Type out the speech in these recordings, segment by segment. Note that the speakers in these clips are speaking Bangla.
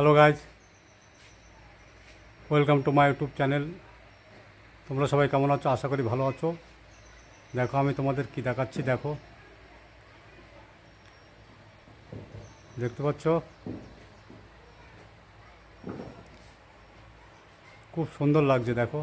Hello guys welcome to my YouTube channel তোমরা সবাই কেমন আছো? আশা করি ভালো আছো। দেখো, আমি তোমাদের কি দেখাচ্ছি, দেখো। দেখতে পাচ্ছ? খুব সুন্দর লাগছে, দেখো।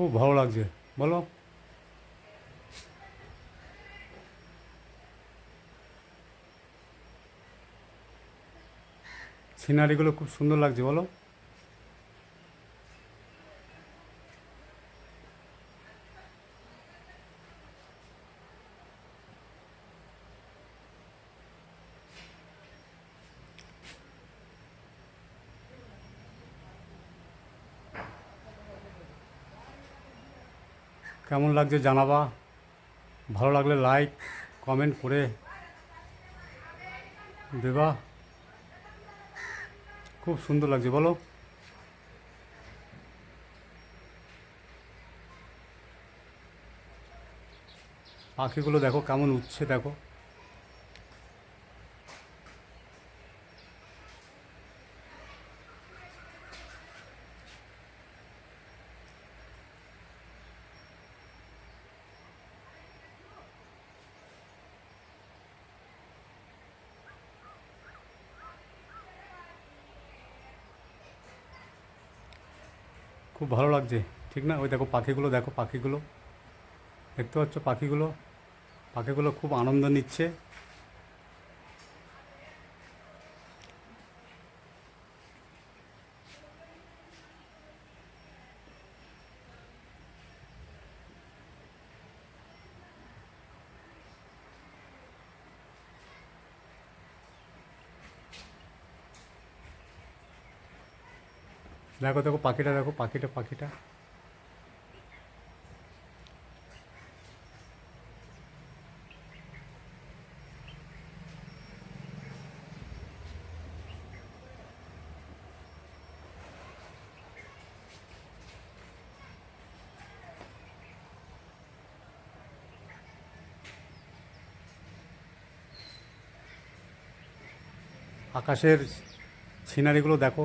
খুব ভালো লাগছে। বলো। সিনারিগুলো খুব সুন্দর লাগছে বলো। কেমন লাগছে জানাবা? ভালো লাগলে লাইক কমেন্ট করে দেবা। খুব সুন্দর লাগছে, বলো। পাখিগুলো দেখো, কেমন উঠছে দেখো। খুব ভালো লাগছে। ঠিক না? ওই দেখো পাখিগুলো দেখো পাখিগুলো। দেখতে পাচ্ছ পাখিগুলো? পাখিগুলো খুব আনন্দ নিচ্ছে। দেখো দেখো পাখিটা দেখো পাখিটা পাখিটা। আকাশের সিনারিগুলো দেখো।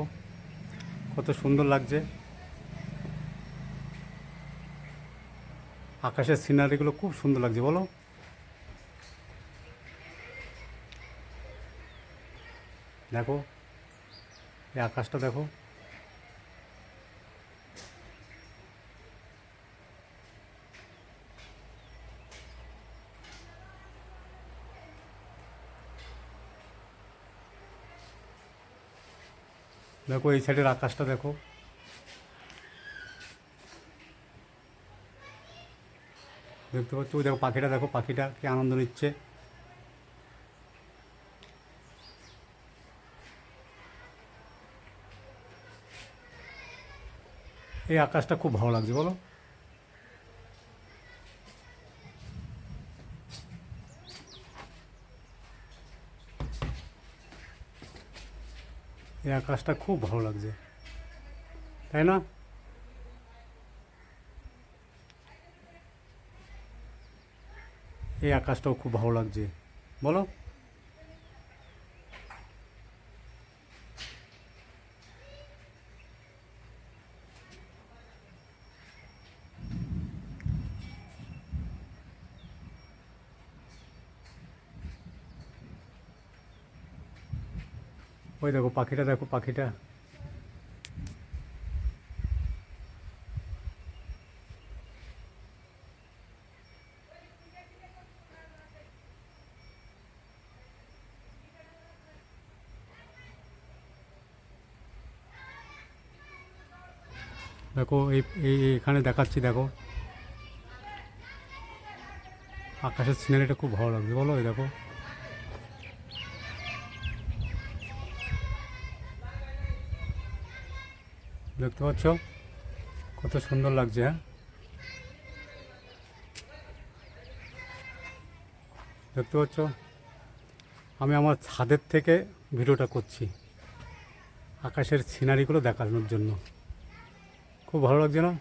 কত সুন্দর লাগছে। আকাশের সিনারিগুলো খুব সুন্দর লাগছে বলো। দেখো এই আকাশটা দেখো। দেখো, এই সাইডের আকাশটা দেখো। দেখতে পাচ্ছ? দেখো, পাখিটা দেখো, পাখিটা কি আনন্দ নিচ্ছে। এই আকাশটা খুব ভালো লাগছে, বলো। এই আকাশটা খুব ভালো লাগছে। তাই না? এই আকাশটাও খুব ভালো লাগছে। বলো? ওই দেখো পাখিটা দেখো পাখিটা। দেখো, এই এখানে দেখাচ্ছি, দেখো। আকাশের সিনারিটা খুব ভালো লাগছে, বলো, এই দেখো। দেখতে পাচ্ছ? কত সুন্দর লাগছে হ্যাঁ? দেখতে পাচ্ছ? আমি আমার ছাদের থেকে ভিডিওটা করছি। আকাশের সিনারিগুলো দেখানোর জন্য। খুব ভালো লাগছে না?